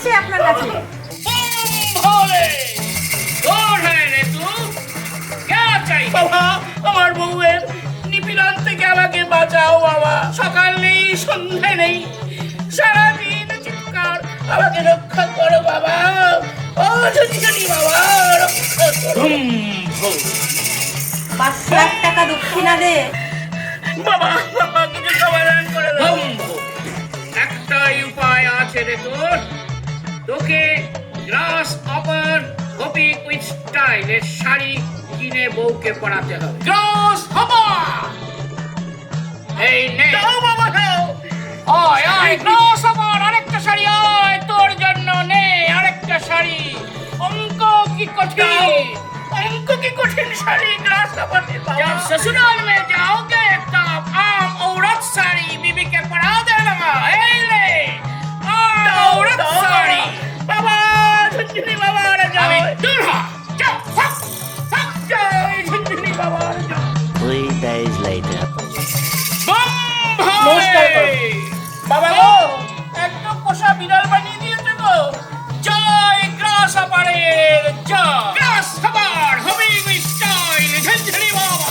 এসছে আপনার কাছে হ্যাঁ আমার বউয়ের নিপীড়ন থেকে আমাকে বাঁচাও বাবা। সকাল নেই সন্ধ্যা নেই। সারাদিন চিৎকার আমাকে রক্ষা করো বাবা। ও যদি যদি বাবা রক্ষা করো। পাঁচ লাখ টাকা দক্ষিণা দে। বাবা বাবা কিছু সমাধান করে দাও। একটাই উপায় আছে রে তোর তোকে গ্লাস অপার কপি উইথ স্টাইলের শাড়ি কিনে বউকে পরাতে হবে গ্লাস অপার এই নে দাও বাবা দাও ওই ওই গ্লাস অপার আরেকটা শাড়ি ওই তোর জন্য নে আরেকটা শাড়ি অঙ্ক কি কঠিন অঙ্ক কি কঠিন শাড়ি গ্লাস অপার जब ससुराल में जाओगे तब आम औरत साड़ी बीबी के पढ़ा देना এটা নমস্কার করো। বাবা গো! একদম পোষা বিড়াল বানিয়ে দিয়েছে গো! জয় গ্রাস আপারের জয়! গ্রাস খাবার হবে স্টাইল ঝনঝনি বাবা।